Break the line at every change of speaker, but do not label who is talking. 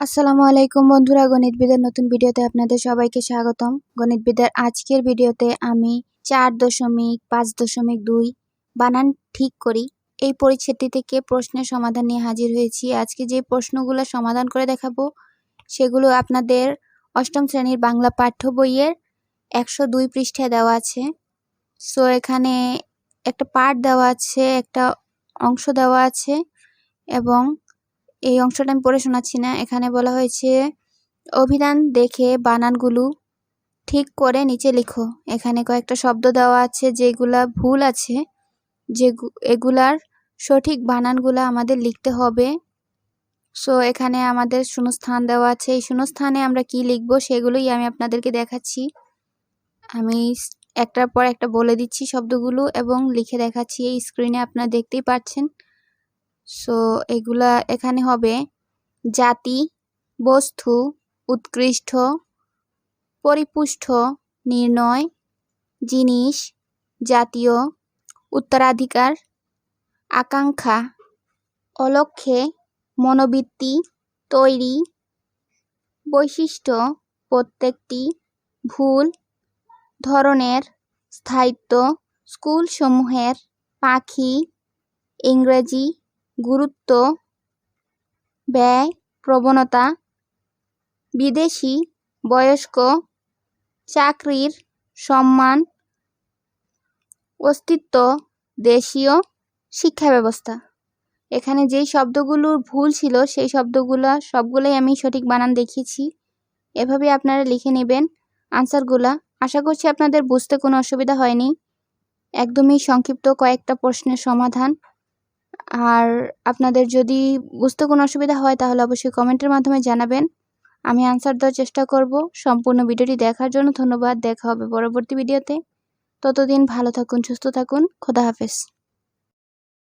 আসসালামু আলাইকুম বন্ধুরা গণিতবিদের নতুন ভিডিওতে আপনাদের সবাইকে স্বাগতম। গণিতবিদের আজকের ভিডিওতে আমি চার দশমিক পাঁচ দশমিক দুই বানান ঠিক করি। এই পরিচ্ছেদটি থেকে প্রশ্নের সমাধান নিয়ে হাজির হয়েছি, আজকে যে প্রশ্নগুলো সমাধান করে দেখাবো, সেগুলো আপনাদের অষ্টম শ্রেণির বাংলা পাঠ্য বইয়ের একশো দুই পৃষ্ঠায় দেওয়া আছে। সো এখানে একটা পার্ট দেওয়া আছে, একটা অংশ দেওয়া আছে এবং এই অংশটা আমি পড়ে শোনাচ্ছি না। এখানে বলা হয়েছে, অভিধান দেখে বানানগুলো ঠিক করে নিচে লিখো। এখানে কয়েকটা শব্দ দেওয়া আছে যেগুলা ভুল আছে যে এগুলার সঠিক বানানগুলো আমাদের লিখতে হবে। সো, এখানে আমাদের শূন্যস্থান দেওয়া আছে। এই শূন্যস্থানে আমরা কি লিখব সেগুলোই আমি আপনাদেরকে দেখাচ্ছি। আমি একটার পর একটা বলে দিচ্ছি শব্দগুলো এবং লিখে দেখাচ্ছি। এই স্ক্রিনে আপনারা দেখতেই পাচ্ছেন সো এগুলা এখানে হবে জাতি, বস্তু, উৎকৃষ্ট, পরিপুষ্ট, নির্ণয়, জিনিস, জাতীয়, উত্তরাধিকার, আকাঙ্ক্ষা, অলক্ষ্যে, মনোবৃত্তি, তৈরি, বৈশিষ্ট্য, প্রত্যেকটি, ভুল, ধরনের, স্থায়িত্ব, স্কুলসমূহের, পাখি, ইংরেজি গুরুত্ব, ব্যয়, প্রবণতা, বিদেশি, বয়স্ক, চাকরির সম্মান, অস্তিত্ব, দেশীয় শিক্ষা ব্যবস্থা এখানে যেই শব্দগুলোর ভুল ছিল, সেই শব্দগুলো, সবগুলোই আমি সঠিক বানান দেখিয়েছি। এভাবে আপনারা লিখে নেবেন আনসারগুলা। আশা করছি আপনাদের বুঝতে কোনো অসুবিধা হয়নি। একদমই সংক্ষিপ্ত কয়েকটা প্রশ্নের সমাধান। আর আপনাদের যদি বুঝতে কোনো অসুবিধা হয়, তাহলে অবশ্যই কমেন্টের মাধ্যমে জানাবেন। আমি আনসার দেওয়ার চেষ্টা করব। সম্পূর্ণ ভিডিওটি দেখার জন্য ধন্যবাদ। দেখা হবে পরবর্তী ভিডিওতে। ততদিন ভালো থাকুন, সুস্থ থাকুন। খোদা হাফেজ।